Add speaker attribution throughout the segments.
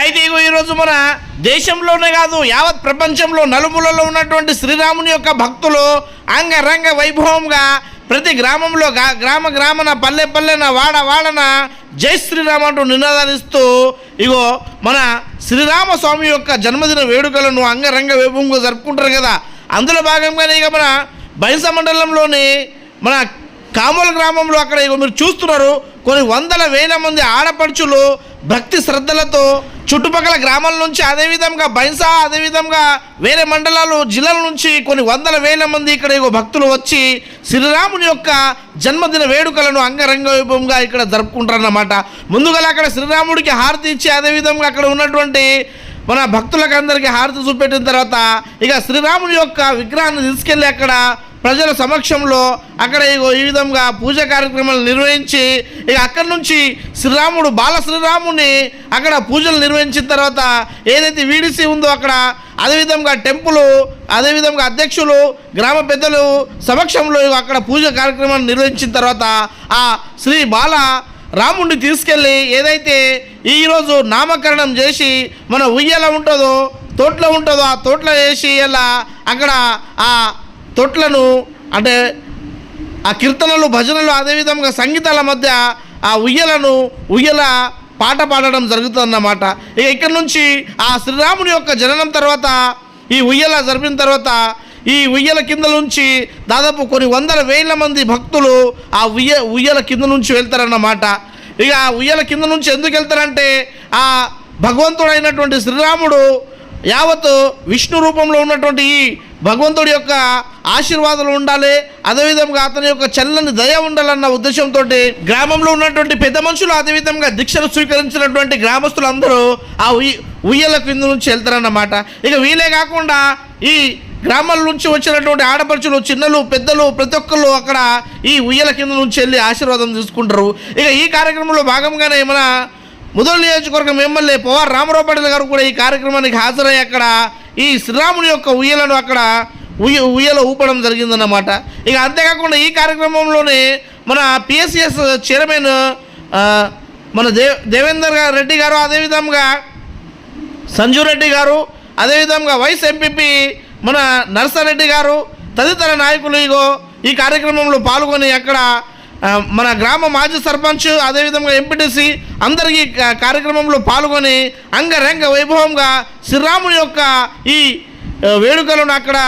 Speaker 1: అయితే ఇగో ఈరోజు మన దేశంలోనే కాదు యావత్ ప్రపంచంలో నలుమూలలో ఉన్నటువంటి శ్రీరాముని యొక్క భక్తులు అంగరంగ వైభవంగా ప్రతి గ్రామంలో గ్రామ గ్రామన పల్లె పల్లెన వాడ వాడన జై శ్రీరామ్ అంటూ నినాదాలిస్తూ ఇగో మన శ్రీరామ స్వామి యొక్క జన్మదిన వేడుకలను అంగరంగ వైభవంగా జరుపుకుంటారు కదా. అందులో భాగంగానే ఇక మన బైంస మండలంలోని మన కామోల గ్రామంలో అక్కడ ఇగో మీరు చూస్తున్నారు కొన్ని వందల వేల మంది ఆడపడుచులు భక్తి శ్రద్ధలతో చుట్టుపక్కల గ్రామాల నుంచి అదేవిధంగా బైన్సా అదేవిధంగా వేరే మండలాలు జిల్లాల నుంచి కొన్ని వందల వేల మంది ఇక్కడ భక్తులు వచ్చి శ్రీరాముని యొక్క జన్మదిన వేడుకలను అంగరంగ వైభవంగా ఇక్కడ జరుపుకుంటారన్నమాట. ముందుగా అక్కడ శ్రీరాముడికి హారతి ఇచ్చి అదేవిధంగా అక్కడ ఉన్నటువంటి మన భక్తులకు అందరికీ హారతి చూపెట్టిన తర్వాత ఇక శ్రీరాముని యొక్క విగ్రహాన్ని తీసుకెళ్ళి అక్కడ ప్రజల సమక్షంలో అక్కడ ఇగో ఈ విధంగా పూజ కార్యక్రమాలు నిర్వహించి ఇక అక్కడి నుంచి శ్రీరాముడు బాల శ్రీరాముని అక్కడ పూజలు నిర్వహించిన తర్వాత ఏదైతే వీడిసి ఉందో అక్కడ అదేవిధంగా టెంపుల్ అదేవిధంగా అధ్యక్షులు గ్రామ పెద్దలు సమక్షంలో ఇగో అక్కడ పూజ కార్యక్రమాలు నిర్వహించిన తర్వాత ఆ శ్రీ బాల రాముడిని తీసుకెళ్ళి ఏదైతే ఈరోజు నామకరణం చేసి మన ఉయ్యాల ఉంటుందో తోటలో ఉంటుందో ఆ తోటలో వేసి ఇలా అక్కడ ఆ తొట్లను అంటే ఆ కీర్తనలు భజనలు అదేవిధంగా సంగీతాల మధ్య ఆ ఉయ్యలను ఉయ్యల పాట పాడడం జరుగుతుందన్నమాట. ఇక ఇక్కడ నుంచి ఆ శ్రీరాముని యొక్క జననం తర్వాత ఈ ఉయ్యల జరిపిన తర్వాత ఈ ఉయ్యల కింద నుంచి దాదాపు కొన్ని వందల వేల మంది భక్తులు ఆ ఉయ్య ఉయ్యల కింద నుంచి వెళ్తారన్నమాట. ఇక ఆ ఉయ్యల కింద నుంచి ఎందుకు వెళ్తారంటే ఆ భగవంతుడైనటువంటి శ్రీరాముడు యావత్ విష్ణు రూపంలో ఉన్నటువంటి ఈ భగవంతుడి యొక్క ఆశీర్వాదాలు ఉండాలి. అదేవిధంగా అతని యొక్క చల్లని దయ ఉండాలన్న ఉద్దేశంతో గ్రామంలో ఉన్నటువంటి పెద్ద మనుషులు అదేవిధంగా దీక్షను స్వీకరించినటువంటి గ్రామస్తులందరూ ఆ ఉయ్యల కింద నుంచి వెళ్తారన్నమాట. ఇక వీలే కాకుండా ఈ గ్రామాల నుంచి వచ్చినటువంటి ఆడపడుచులు చిన్నలు పెద్దలు ప్రతి ఒక్కళ్ళు అక్కడ ఈ ఉయ్యల కింద నుంచి వెళ్ళి ఆశీర్వాదం తీసుకుంటారు. ఇక ఈ కార్యక్రమంలో భాగంగానే ఏమైనా ముదల్ నియోజకవర్గం ఎమ్మెల్యే పవార్ రామరావు గారు కూడా ఈ కార్యక్రమానికి హాజరై అక్కడ ఈ శ్రీరాముని యొక్క ఉయ్యలను అక్కడ ఉయ్య ఉయ్యల ఊపడం జరిగిందన్నమాట. ఇక అంతేకాకుండా ఈ కార్యక్రమంలోనే మన పిఎస్సిఎస్ చైర్మన్ మన దే దేవేందర్ రెడ్డి గారు అదేవిధంగా సంజు రెడ్డి గారు అదేవిధంగా వైస్ ఎంపీపీ మన నర్సారెడ్డి గారు తదితర నాయకులు ఇగో ఈ కార్యక్రమంలో పాల్గొని అక్కడ మన గ్రామ మాజీ సర్పంచ్ అదేవిధంగా ఎంపీటీసీ అందరికీ కార్యక్రమంలో పాల్గొని అంగరంగ వైభవంగా శ్రీరాముని యొక్క ఈ వేడుకలను అక్కడ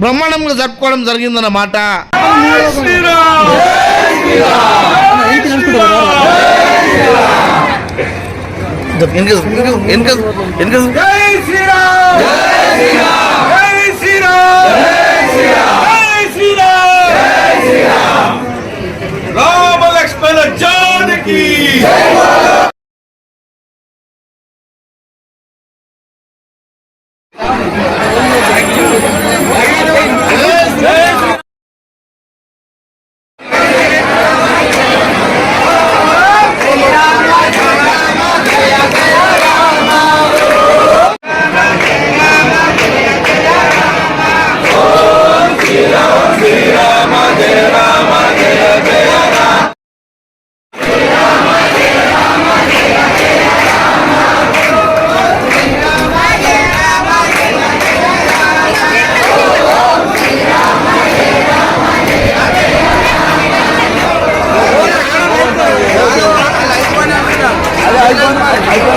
Speaker 1: బ్రహ్మాండంగా జరుపుకోవడం జరిగిందన్నమాట.
Speaker 2: జై శ్రీరామ్! జై శ్రీరామ్! คนไป